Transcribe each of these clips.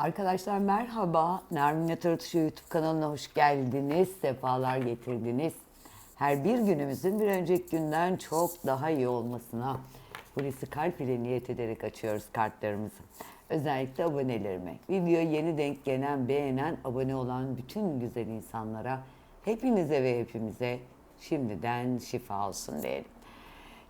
Arkadaşlar merhaba. Nermin Tartışı YouTube kanalına hoş geldiniz. Sefalar getirdiniz. Her bir günümüzün bir önceki günden çok daha iyi olmasına Hulusi Kalp ile niyet ederek açıyoruz kartlarımızı. Özellikle abonelerime. Video yeni denk gelen, beğenen, abone olan bütün güzel insanlara, hepinize ve hepimize şimdiden şifa olsun diyelim.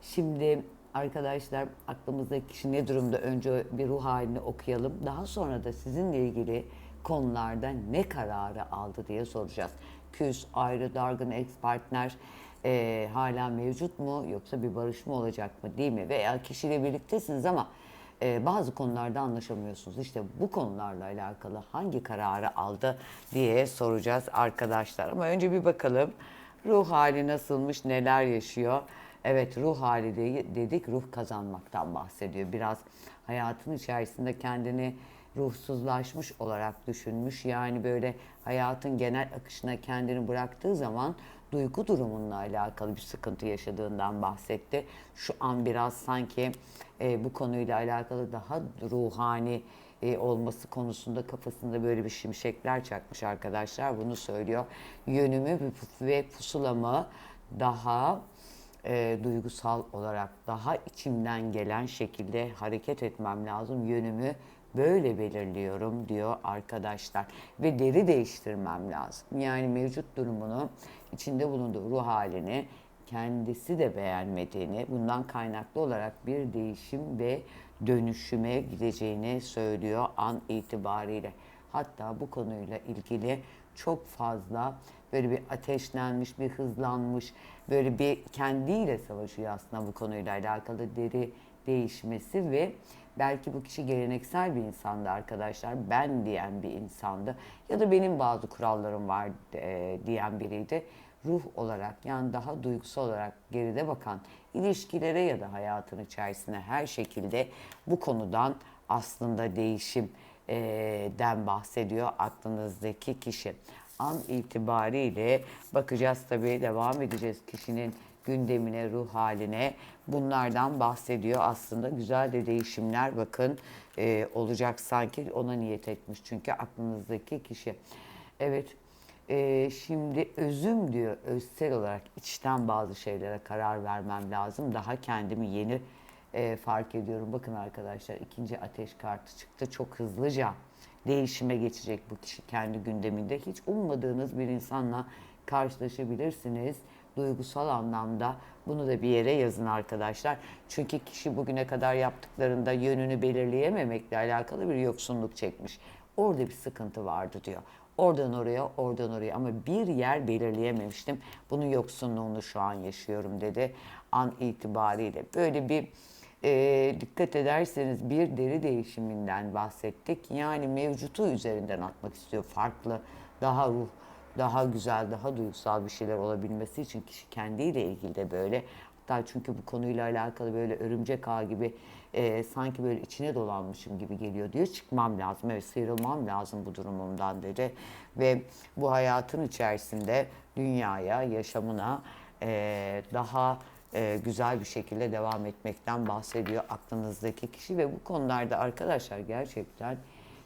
Şimdi arkadaşlar aklımızdaki kişi ne durumda önce bir ruh halini okuyalım. Daha sonra da sizinle ilgili konularda ne kararı aldı diye soracağız. Küs, ayrı, dargın, ex partner eee, hala mevcut mu yoksa bir barışma olacak mı değil mi? Veya kişiyle birliktesiniz ama eee, bazı konularda anlaşamıyorsunuz. İşte bu konularla alakalı hangi kararı aldı diye soracağız arkadaşlar. Ama önce bir bakalım ruh hali nasılmış, neler yaşıyor? Evet ruh hali de- dedik ruh kazanmaktan bahsediyor. Biraz hayatın içerisinde kendini ruhsuzlaşmış olarak düşünmüş. Yani böyle hayatın genel akışına kendini bıraktığı zaman duygu durumunla alakalı bir sıkıntı yaşadığından bahsetti. Şu an biraz sanki e, bu konuyla alakalı daha ruhani e, olması konusunda kafasında böyle bir şimşekler çakmış arkadaşlar. Bunu söylüyor. Yönümü ve pusulamı daha e, duygusal olarak daha içimden gelen şekilde hareket etmem lazım. Yönümü böyle belirliyorum diyor arkadaşlar. Ve deri değiştirmem lazım. Yani mevcut durumunu, içinde bulunduğu ruh halini kendisi de beğenmediğini, bundan kaynaklı olarak bir değişim ve dönüşüme gideceğini söylüyor an itibariyle. Hatta bu konuyla ilgili çok fazla böyle bir ateşlenmiş, bir hızlanmış, böyle bir kendiyle savaşıyor aslında bu konuyla alakalı deri değişmesi ve belki bu kişi geleneksel bir insandı arkadaşlar. Ben diyen bir insandı ya da benim bazı kurallarım var e, diyen biriydi. Ruh olarak yani daha duygusal olarak geride bakan ilişkilere ya da hayatın içerisine her şekilde bu konudan aslında değişim den bahsediyor aklınızdaki kişi. An itibariyle bakacağız tabii devam edeceğiz kişinin gündemine, ruh haline. Bunlardan bahsediyor aslında. Güzel de değişimler bakın e, olacak sanki ona niyet etmiş. Çünkü aklınızdaki kişi. Evet e, şimdi özüm diyor özsel olarak içten bazı şeylere karar vermem lazım. Daha kendimi yeni e, fark ediyorum. Bakın arkadaşlar ikinci ateş kartı çıktı. Çok hızlıca değişime geçecek bu kişi kendi gündeminde. Hiç ummadığınız bir insanla karşılaşabilirsiniz. Duygusal anlamda bunu da bir yere yazın arkadaşlar. Çünkü kişi bugüne kadar yaptıklarında yönünü belirleyememekle alakalı bir yoksunluk çekmiş. Orada bir sıkıntı vardı diyor. Oradan oraya, oradan oraya ama bir yer belirleyememiştim. Bunun yoksunluğunu şu an yaşıyorum dedi an itibariyle. Böyle bir e, dikkat ederseniz bir deri değişiminden bahsettik. Yani mevcutu üzerinden atmak istiyor. Farklı, daha ruh, daha güzel, daha duygusal bir şeyler olabilmesi için kişi kendiyle ilgili de böyle. Hatta çünkü bu konuyla alakalı böyle örümcek ağ gibi e, sanki böyle içine dolanmışım gibi geliyor diyor. Çıkmam lazım, evet sıyrılmam lazım bu durumumdan dedi. Ve bu hayatın içerisinde dünyaya, yaşamına e, daha e, güzel bir şekilde devam etmekten bahsediyor aklınızdaki kişi ve bu konularda arkadaşlar gerçekten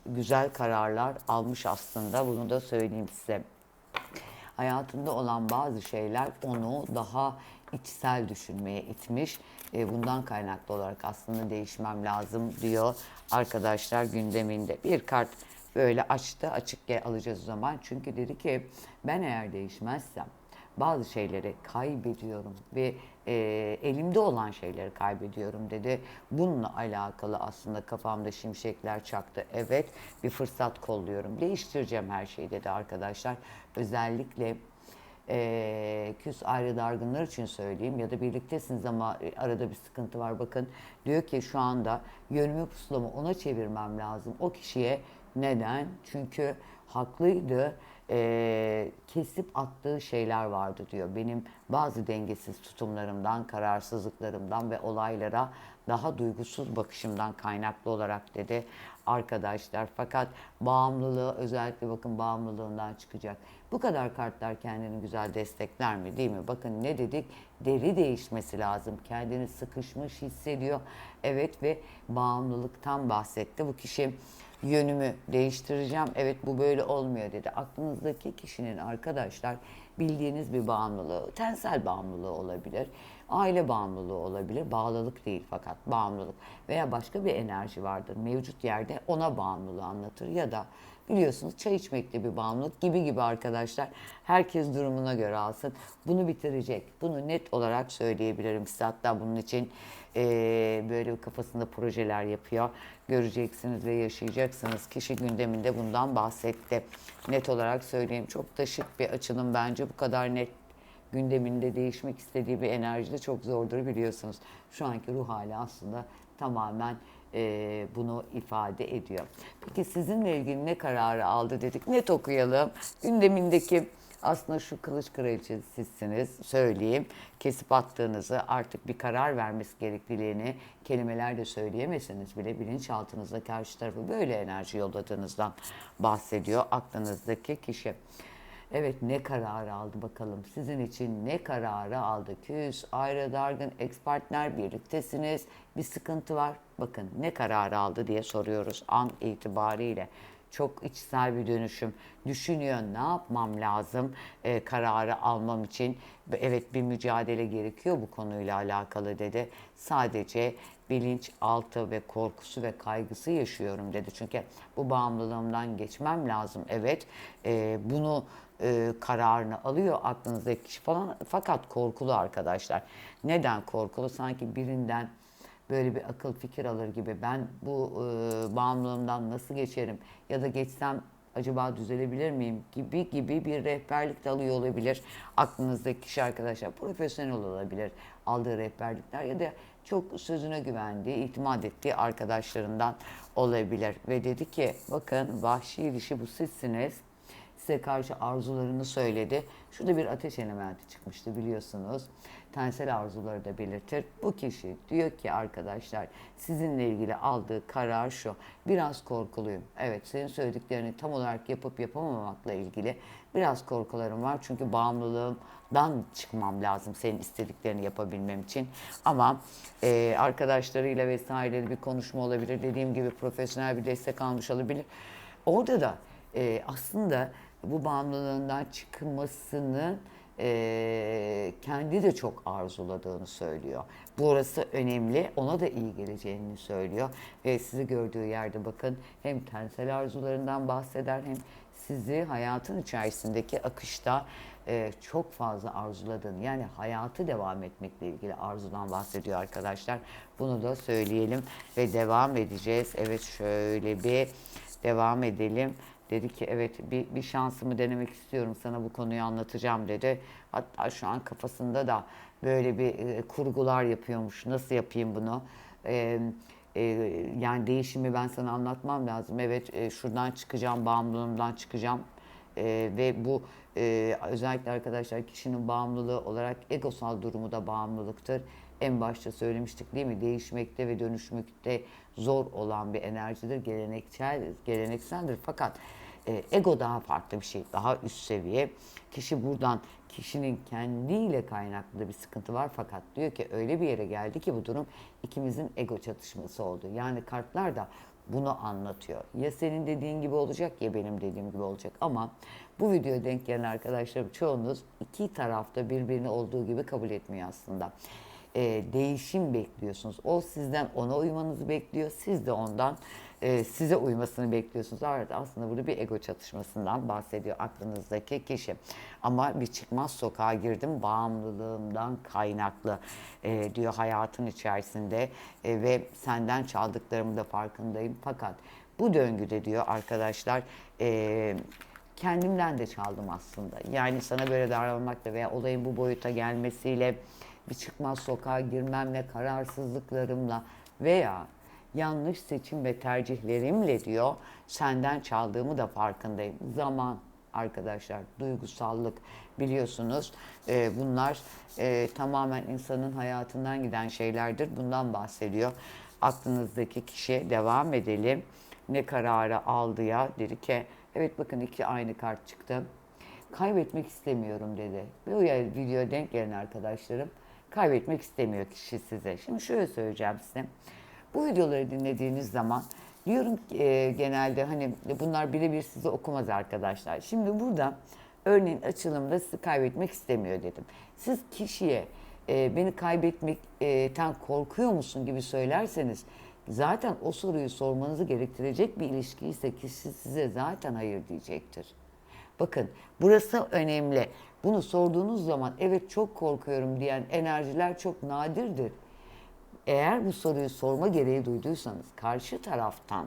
güzel kararlar almış aslında bunu da söyleyeyim size. Hayatında olan bazı şeyler onu daha içsel düşünmeye itmiş. E, bundan kaynaklı olarak aslında değişmem lazım diyor arkadaşlar gündeminde. Bir kart böyle açtı açık alacağız o zaman. Çünkü dedi ki ben eğer değişmezsem bazı şeyleri kaybediyorum ve e, elimde olan şeyleri kaybediyorum dedi. Bununla alakalı aslında kafamda şimşekler çaktı. Evet bir fırsat kolluyorum. Değiştireceğim her şeyi dedi arkadaşlar. Özellikle e, küs ayrı dargınlar için söyleyeyim ya da birliktesiniz ama arada bir sıkıntı var. Bakın diyor ki şu anda yönümü pusulamı ona çevirmem lazım. O kişiye neden? Çünkü haklıydı e, kesip attığı şeyler vardı diyor. Benim bazı dengesiz tutumlarımdan, kararsızlıklarımdan ve olaylara daha duygusuz bakışımdan kaynaklı olarak dedi arkadaşlar. Fakat bağımlılığı özellikle bakın bağımlılığından çıkacak. Bu kadar kartlar kendini güzel destekler mi değil mi? Bakın ne dedik? Deri değişmesi lazım. Kendini sıkışmış hissediyor. Evet ve bağımlılıktan bahsetti. Bu kişi yönümü değiştireceğim. Evet bu böyle olmuyor dedi. Aklınızdaki kişinin arkadaşlar bildiğiniz bir bağımlılığı, tensel bağımlılığı olabilir. Aile bağımlılığı olabilir. Bağlılık değil fakat bağımlılık veya başka bir enerji vardır. Mevcut yerde ona bağımlılığı anlatır ya da biliyorsunuz çay içmekte bir bağımlılık gibi gibi arkadaşlar. Herkes durumuna göre alsın. Bunu bitirecek. Bunu net olarak söyleyebilirim size. Hatta bunun için eee, böyle kafasında projeler yapıyor. Göreceksiniz ve yaşayacaksınız. Kişi gündeminde bundan bahsetti. Net olarak söyleyeyim. Çok da şık bir açılım bence. Bu kadar net gündeminde değişmek istediği bir enerjide çok zordur biliyorsunuz. Şu anki ruh hali aslında tamamen eee, bunu ifade ediyor. Peki sizinle ilgili ne kararı aldı dedik. Net okuyalım. Gündemindeki aslında şu kılıç kraliçesi sizsiniz söyleyeyim. Kesip attığınızı artık bir karar vermesi gerektiğini kelimelerle söyleyemeseniz bile bilinçaltınızda karşı tarafı böyle enerji yolladığınızdan bahsediyor aklınızdaki kişi. Evet ne kararı aldı bakalım. Sizin için ne kararı aldı? Küs, ayrı, dargın, ex partner birliktesiniz. Bir sıkıntı var. Bakın ne kararı aldı diye soruyoruz an itibariyle. Çok içsel bir dönüşüm. Düşünüyor ne yapmam lazım e, kararı almam için. Evet bir mücadele gerekiyor bu konuyla alakalı dedi. Sadece bilinç altı ve korkusu ve kaygısı yaşıyorum dedi. Çünkü bu bağımlılığımdan geçmem lazım. Evet e, bunu e, kararını alıyor aklınızdaki kişi falan fakat korkulu arkadaşlar. Neden korkulu? Sanki birinden böyle bir akıl fikir alır gibi ben bu e, bağımlılığımdan nasıl geçerim ya da geçsem acaba düzelebilir miyim gibi gibi bir rehberlik de alıyor olabilir. Aklınızdaki kişi arkadaşlar profesyonel olabilir aldığı rehberlikler ya da çok sözüne güvendiği, itimat ettiği arkadaşlarından olabilir. Ve dedi ki bakın vahşi dişi bu sizsiniz size karşı arzularını söyledi. Şurada bir ateş elementi çıkmıştı biliyorsunuz. Tensel arzuları da belirtir. Bu kişi diyor ki arkadaşlar sizinle ilgili aldığı karar şu. Biraz korkuluyum. Evet senin söylediklerini tam olarak yapıp yapamamakla ilgili biraz korkularım var. Çünkü bağımlılığımdan çıkmam lazım senin istediklerini yapabilmem için. Ama e, arkadaşlarıyla vesaire bir konuşma olabilir. Dediğim gibi profesyonel bir destek almış olabilir. Orada da e, aslında bu bağımlılığından çıkmasını e, kendi de çok arzuladığını söylüyor. Burası önemli, ona da iyi geleceğini söylüyor. Ve sizi gördüğü yerde bakın hem tensel arzularından bahseder hem sizi hayatın içerisindeki akışta e, çok fazla arzuladığını yani hayatı devam etmekle ilgili arzudan bahsediyor arkadaşlar. Bunu da söyleyelim ve devam edeceğiz. Evet şöyle bir devam edelim. Dedi ki evet bir, bir şansımı denemek istiyorum sana bu konuyu anlatacağım dedi. Hatta şu an kafasında da böyle bir e, kurgular yapıyormuş. Nasıl yapayım bunu? E, e, yani değişimi ben sana anlatmam lazım. Evet e, şuradan çıkacağım, bağımlılığımdan çıkacağım. E, ve bu e, özellikle arkadaşlar kişinin bağımlılığı olarak egosal durumu da bağımlılıktır. En başta söylemiştik değil mi? Değişmekte ve dönüşmekte zor olan bir enerjidir. Geleneksel, gelenekseldir. Fakat e, ego daha farklı bir şey. Daha üst seviye. Kişi buradan kişinin kendiyle kaynaklı bir sıkıntı var fakat diyor ki öyle bir yere geldi ki bu durum ikimizin ego çatışması oldu. Yani kartlar da bunu anlatıyor. Ya senin dediğin gibi olacak ya benim dediğim gibi olacak ama bu videoya denk gelen arkadaşlarım çoğunuz iki tarafta birbirini olduğu gibi kabul etmiyor aslında. Ee, değişim bekliyorsunuz. O sizden ona uymanızı bekliyor. Siz de ondan e, size uymasını bekliyorsunuz. Evet aslında burada bir ego çatışmasından bahsediyor aklınızdaki kişi. Ama bir çıkmaz sokağa girdim bağımlılığımdan kaynaklı e, diyor hayatın içerisinde E, ve senden çaldıklarımı da farkındayım. Fakat bu döngüde diyor arkadaşlar e, kendimden de çaldım aslında. Yani sana böyle davranmakla veya olayın bu boyuta gelmesiyle bir çıkmaz sokağa girmemle, kararsızlıklarımla veya yanlış seçim ve tercihlerimle diyor senden çaldığımı da farkındayım. Zaman arkadaşlar, duygusallık biliyorsunuz e, bunlar e, tamamen insanın hayatından giden şeylerdir. Bundan bahsediyor. Aklınızdaki kişi devam edelim. Ne kararı aldı ya dedi ki evet bakın iki aynı kart çıktı. Kaybetmek istemiyorum dedi. O video denk gelen arkadaşlarım kaybetmek istemiyor kişi size. Şimdi şöyle söyleyeceğim size. Bu videoları dinlediğiniz zaman Diyorum e, genelde hani bunlar birebir sizi okumaz arkadaşlar. Şimdi burada örneğin açılımda sizi kaybetmek istemiyor dedim. Siz kişiye e, beni kaybetmekten korkuyor musun gibi söylerseniz zaten o soruyu sormanızı gerektirecek bir ilişki ise kişi size zaten hayır diyecektir. Bakın burası önemli. Bunu sorduğunuz zaman evet çok korkuyorum diyen enerjiler çok nadirdir. Eğer bu soruyu sorma gereği duyduysanız karşı taraftan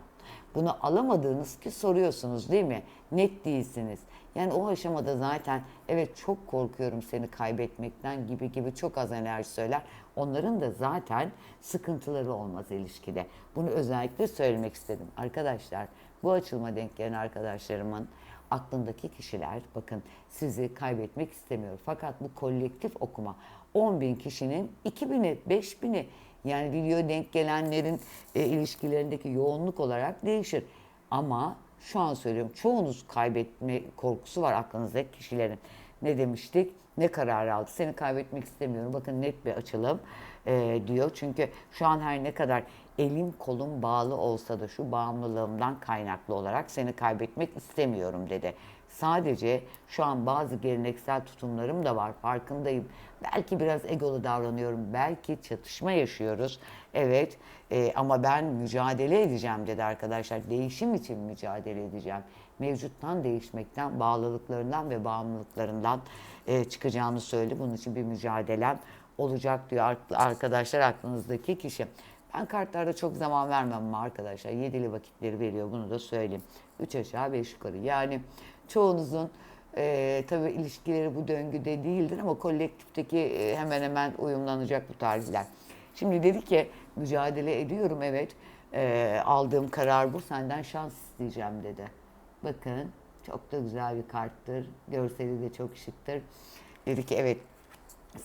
bunu alamadığınız ki soruyorsunuz değil mi? Net değilsiniz. Yani o aşamada zaten evet çok korkuyorum seni kaybetmekten gibi gibi çok az enerji söyler. Onların da zaten sıkıntıları olmaz ilişkide. Bunu özellikle söylemek istedim. Arkadaşlar bu açılma denk gelen arkadaşlarımın aklındaki kişiler bakın sizi kaybetmek istemiyor. Fakat bu kolektif okuma 10 bin kişinin 2000'i 5000'i yani video denk gelenlerin e, ilişkilerindeki yoğunluk olarak değişir. Ama şu an söylüyorum çoğunuz kaybetme korkusu var aklınızdaki kişilerin. Ne demiştik? Ne karar aldı? Seni kaybetmek istemiyorum. Bakın net bir açılım e, diyor. Çünkü şu an her ne kadar elim kolum bağlı olsa da şu bağımlılığımdan kaynaklı olarak seni kaybetmek istemiyorum dedi. Sadece şu an bazı geleneksel tutumlarım da var farkındayım. Belki biraz egolu davranıyorum. Belki çatışma yaşıyoruz. Evet e, ama ben mücadele edeceğim dedi arkadaşlar. Değişim için mücadele edeceğim. Mevcuttan değişmekten, bağlılıklarından ve bağımlılıklarından e, çıkacağını söyledi. Bunun için bir mücadelem olacak diyor arkadaşlar aklınızdaki kişi. Ben kartlarda çok zaman vermem ama arkadaşlar. Yedili vakitleri veriyor bunu da söyleyeyim. Üç aşağı beş yukarı. Yani çoğunuzun e, tabii ilişkileri bu döngüde değildir ama kolektifteki e, hemen hemen uyumlanacak bu tarihler. Şimdi dedi ki mücadele ediyorum evet. E, aldığım karar bu. Senden şans isteyeceğim dedi. Bakın çok da güzel bir karttır. Görseli de çok şıktır. Dedi ki evet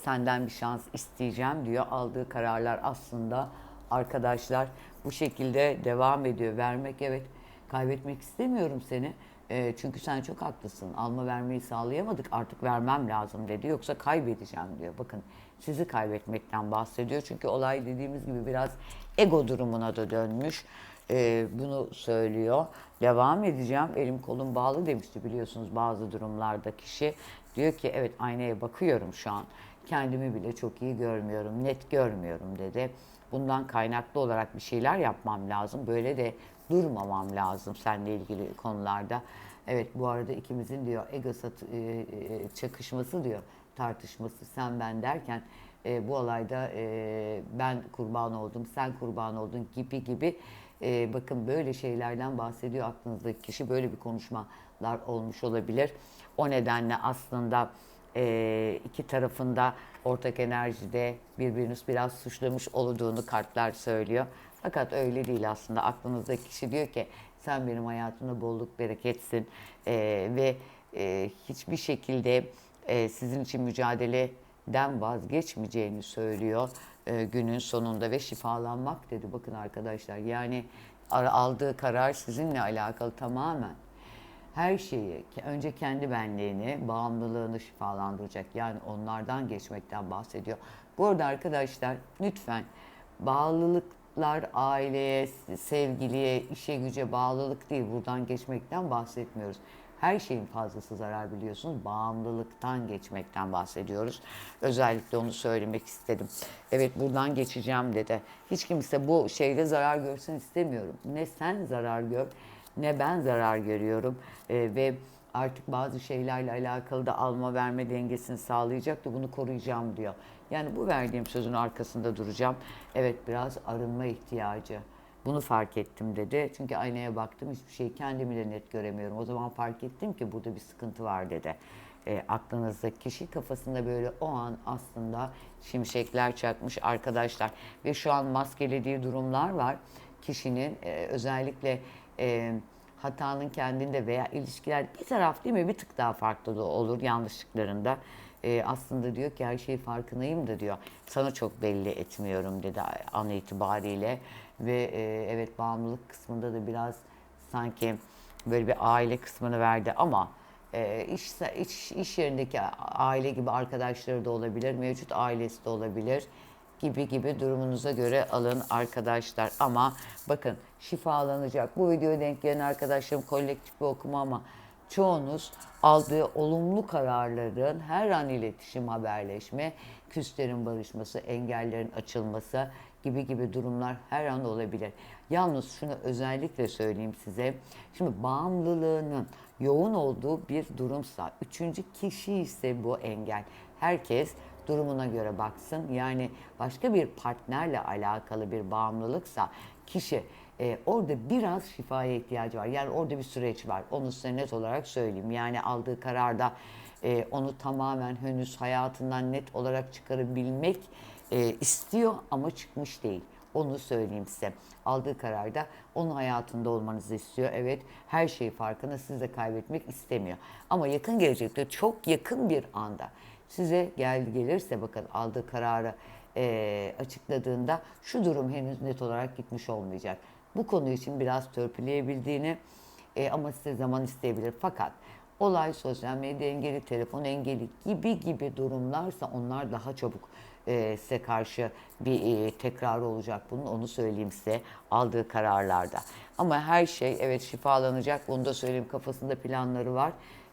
senden bir şans isteyeceğim diyor. Aldığı kararlar aslında arkadaşlar bu şekilde devam ediyor. Vermek evet kaybetmek istemiyorum seni. E, çünkü sen çok haklısın. Alma vermeyi sağlayamadık artık vermem lazım dedi. Yoksa kaybedeceğim diyor. Bakın sizi kaybetmekten bahsediyor. Çünkü olay dediğimiz gibi biraz ego durumuna da dönmüş. E, bunu söylüyor. Devam edeceğim. Elim kolum bağlı demişti biliyorsunuz bazı durumlarda kişi. Diyor ki evet aynaya bakıyorum şu an. Kendimi bile çok iyi görmüyorum, net görmüyorum dedi. Bundan kaynaklı olarak bir şeyler yapmam lazım. Böyle de durmamam lazım seninle ilgili konularda. Evet bu arada ikimizin diyor ego e, e, çakışması diyor tartışması sen ben derken e, bu olayda e, ben kurban oldum sen kurban oldun gibi gibi e, bakın böyle şeylerden bahsediyor aklınızdaki kişi böyle bir konuşmalar olmuş olabilir. O nedenle aslında e, iki tarafında ortak enerjide birbiriniz biraz suçlamış olduğunu kartlar söylüyor. Fakat öyle değil aslında. Aklınızdaki kişi diyor ki sen benim hayatımda bolluk bereketsin e, ve e, hiçbir şekilde e, sizin için mücadeleden vazgeçmeyeceğini söylüyor e, günün sonunda ve şifalanmak dedi. Bakın arkadaşlar yani aldığı karar sizinle alakalı tamamen her şeyi, önce kendi benliğini, bağımlılığını şifalandıracak. Yani onlardan geçmekten bahsediyor. Bu arada arkadaşlar lütfen bağlılıklar aileye, sevgiliye, işe güce bağlılık değil. Buradan geçmekten bahsetmiyoruz. Her şeyin fazlası zarar biliyorsunuz. Bağımlılıktan geçmekten bahsediyoruz. Özellikle onu söylemek istedim. Evet buradan geçeceğim dedi. Hiç kimse bu şeyde zarar görsün istemiyorum. Ne sen zarar gör ne ben zarar görüyorum e, ve artık bazı şeylerle alakalı da alma verme dengesini sağlayacak da bunu koruyacağım diyor. Yani bu verdiğim sözün arkasında duracağım. Evet biraz arınma ihtiyacı. Bunu fark ettim dedi. Çünkü aynaya baktım hiçbir şeyi kendimi de net göremiyorum. O zaman fark ettim ki burada bir sıkıntı var dedi. E, aklınızdaki kişi kafasında böyle o an aslında şimşekler çakmış arkadaşlar. Ve şu an maskelediği durumlar var. Kişinin e, özellikle e, hatanın kendinde veya ilişkiler bir taraf değil mi bir tık daha farklı da olur yanlışlıklarında. E, aslında diyor ki her şeyi farkındayım da diyor. Sana çok belli etmiyorum dedi an itibariyle. Ve e, evet bağımlılık kısmında da biraz sanki böyle bir aile kısmını verdi ama e, iş, iş, iş yerindeki aile gibi arkadaşları da olabilir, mevcut ailesi de olabilir gibi gibi durumunuza göre alın arkadaşlar. Ama bakın şifalanacak. Bu videoya denk gelen arkadaşlarım kolektif bir okuma ama çoğunuz aldığı olumlu kararların her an iletişim, haberleşme, küslerin barışması, engellerin açılması gibi gibi durumlar her an olabilir. Yalnız şunu özellikle söyleyeyim size. Şimdi bağımlılığının yoğun olduğu bir durumsa, üçüncü kişi ise bu engel. Herkes durumuna göre baksın. Yani başka bir partnerle alakalı bir bağımlılıksa kişi e, orada biraz şifaya ihtiyacı var. Yani orada bir süreç var. Onu size net olarak söyleyeyim. Yani aldığı kararda e, onu tamamen henüz hayatından net olarak çıkarabilmek e, istiyor ama çıkmış değil. Onu söyleyeyim size. Aldığı kararda onun hayatında olmanızı istiyor. Evet her şeyi farkında siz de kaybetmek istemiyor. Ama yakın gelecekte çok yakın bir anda size geldi gelirse bakın aldığı kararı e, açıkladığında şu durum henüz net olarak gitmiş olmayacak. Bu konu için biraz törpüleyebildiğini e, ama size zaman isteyebilir. Fakat olay sosyal medya engeli, telefon engeli gibi gibi durumlarsa onlar daha çabuk e, size karşı bir e, tekrar olacak bunun onu söyleyeyim size aldığı kararlarda. Ama her şey evet şifalanacak bunu da söyleyeyim kafasında planları var.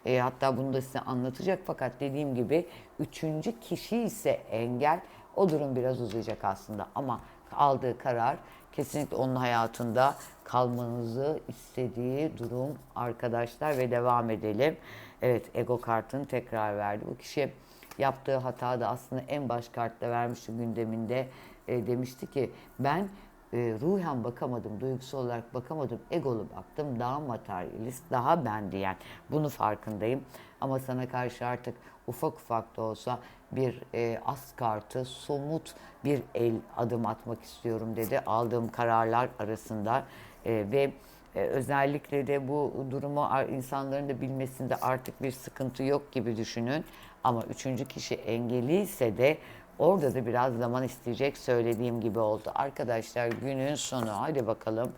E, hatta bunu da size anlatacak fakat dediğim gibi üçüncü kişi ise engel o durum biraz uzayacak aslında ama aldığı karar kesinlikle onun hayatında kalmanızı istediği durum arkadaşlar ve devam edelim. Evet ego kartını tekrar verdi. Bu kişi yaptığı hata da aslında en baş kartta vermişti gündeminde e, demişti ki ben e, ruhen bakamadım, duygusal olarak bakamadım, egolu baktım, daha materyalist, daha ben diyen. Bunu farkındayım. Ama sana karşı artık ufak ufak da olsa bir e, as kartı, somut bir el adım atmak istiyorum dedi. Aldığım kararlar arasında e, ve e, özellikle de bu durumu ar- insanların da bilmesinde artık bir sıkıntı yok gibi düşünün. Ama üçüncü kişi engeliyse de orada da biraz zaman isteyecek söylediğim gibi oldu. Arkadaşlar günün sonu hadi bakalım.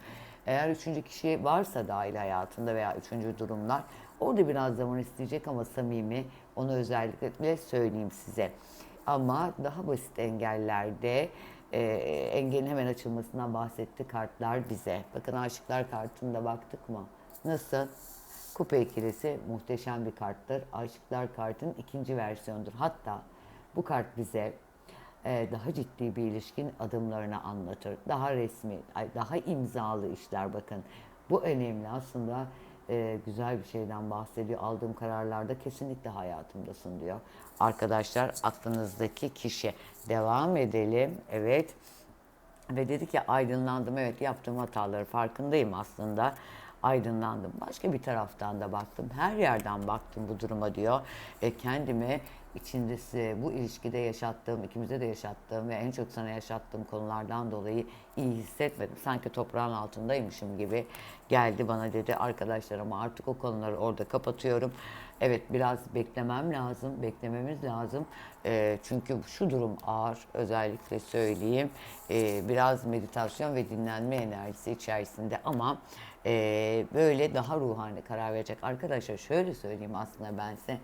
Eğer üçüncü kişi varsa dahil hayatında veya üçüncü durumlar orada biraz zaman isteyecek ama samimi onu özellikle söyleyeyim size. Ama daha basit engellerde e, engelin hemen açılmasından bahsetti kartlar bize. Bakın aşıklar kartında baktık mı? Nasıl? Kupa ikilisi muhteşem bir karttır. Aşıklar kartının ikinci versiyonudur. Hatta bu kart bize daha ciddi bir ilişkin adımlarını anlatır. Daha resmi, daha imzalı işler bakın. Bu önemli aslında e, güzel bir şeyden bahsediyor. Aldığım kararlarda kesinlikle hayatımdasın diyor. Arkadaşlar aklınızdaki kişi. Devam edelim. Evet. Ve dedi ki aydınlandım. Evet yaptığım hataları farkındayım aslında. Aydınlandım. Başka bir taraftan da baktım. Her yerden baktım bu duruma diyor. E, kendime içindesi bu ilişkide yaşattığım, ikimize de yaşattığım ve en çok sana yaşattığım konulardan dolayı iyi hissetmedim. Sanki toprağın altındaymışım gibi geldi bana dedi arkadaşlar ama artık o konuları orada kapatıyorum. Evet biraz beklemem lazım, beklememiz lazım. E, çünkü şu durum ağır özellikle söyleyeyim. E, biraz meditasyon ve dinlenme enerjisi içerisinde ama e, böyle daha ruhani karar verecek. Arkadaşlar şöyle söyleyeyim aslında ben size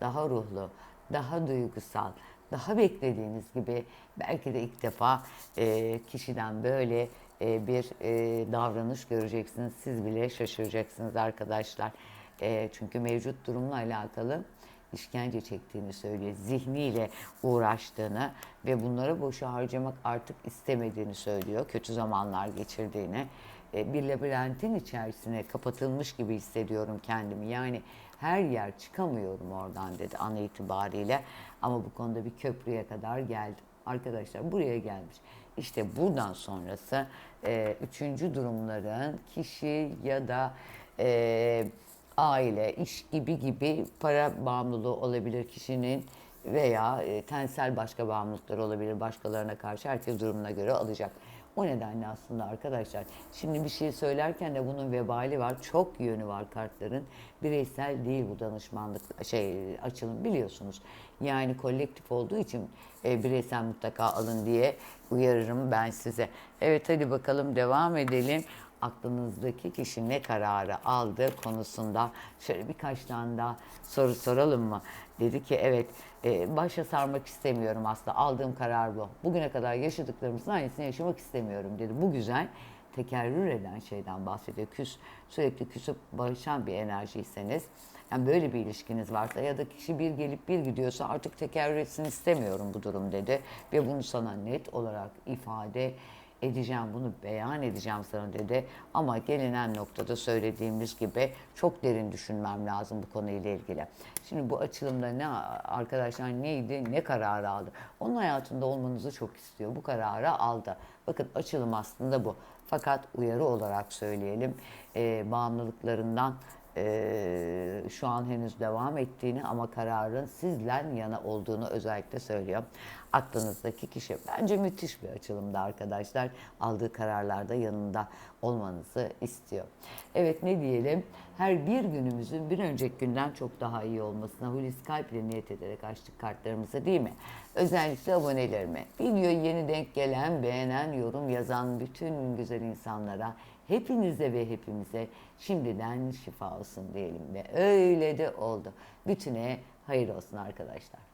daha ruhlu, daha duygusal, daha beklediğiniz gibi belki de ilk defa e, kişiden böyle e, bir e, davranış göreceksiniz. Siz bile şaşıracaksınız arkadaşlar. E, çünkü mevcut durumla alakalı işkence çektiğini söylüyor. Zihniyle uğraştığını ve bunları boşa harcamak artık istemediğini söylüyor. Kötü zamanlar geçirdiğini. E, bir labirentin içerisine kapatılmış gibi hissediyorum kendimi. Yani her yer çıkamıyorum oradan dedi an itibariyle. Ama bu konuda bir köprüye kadar geldim. Arkadaşlar buraya gelmiş. İşte buradan sonrası e, üçüncü durumların kişi ya da e, aile, iş gibi gibi para bağımlılığı olabilir kişinin veya e, tensel başka bağımlılıkları olabilir başkalarına karşı herkes durumuna göre alacak. O nedenle aslında arkadaşlar şimdi bir şey söylerken de bunun vebali var. Çok yönü var kartların. Bireysel değil bu danışmanlık şey açılım biliyorsunuz. Yani kolektif olduğu için e, bireysel mutlaka alın diye uyarırım ben size. Evet hadi bakalım devam edelim. Aklınızdaki kişi ne kararı aldı konusunda şöyle birkaç tane daha soru soralım mı? Dedi ki evet e, başa sarmak istemiyorum aslında aldığım karar bu. Bugüne kadar yaşadıklarımızın aynısını yaşamak istemiyorum dedi. Bu güzel tekerrür eden şeyden bahsediyor. Küs, sürekli küsüp barışan bir enerjiyseniz yani böyle bir ilişkiniz varsa ya da kişi bir gelip bir gidiyorsa artık tekerrür etsin istemiyorum bu durum dedi. Ve bunu sana net olarak ifade edeceğim, bunu beyan edeceğim sana dedi. Ama gelinen noktada söylediğimiz gibi çok derin düşünmem lazım bu konuyla ilgili. Şimdi bu açılımda ne arkadaşlar neydi, ne kararı aldı? Onun hayatında olmanızı çok istiyor. Bu kararı aldı. Bakın açılım aslında bu. Fakat uyarı olarak söyleyelim, e, bağımlılıklarından e, şu an henüz devam ettiğini ama kararın sizden yana olduğunu özellikle söylüyor. Aklınızdaki kişi. Bence müthiş bir açılımda arkadaşlar. Aldığı kararlarda yanında olmanızı istiyor. Evet ne diyelim? Her bir günümüzün bir önceki günden çok daha iyi olmasına Hulusi Kalp ile niyet ederek açtık kartlarımızı değil mi? Özellikle abonelerime, videoyu yeni denk gelen, beğenen, yorum yazan bütün güzel insanlara hepinize ve hepimize şimdiden şifa olsun diyelim ve öyle de oldu. Bütüne hayır olsun arkadaşlar.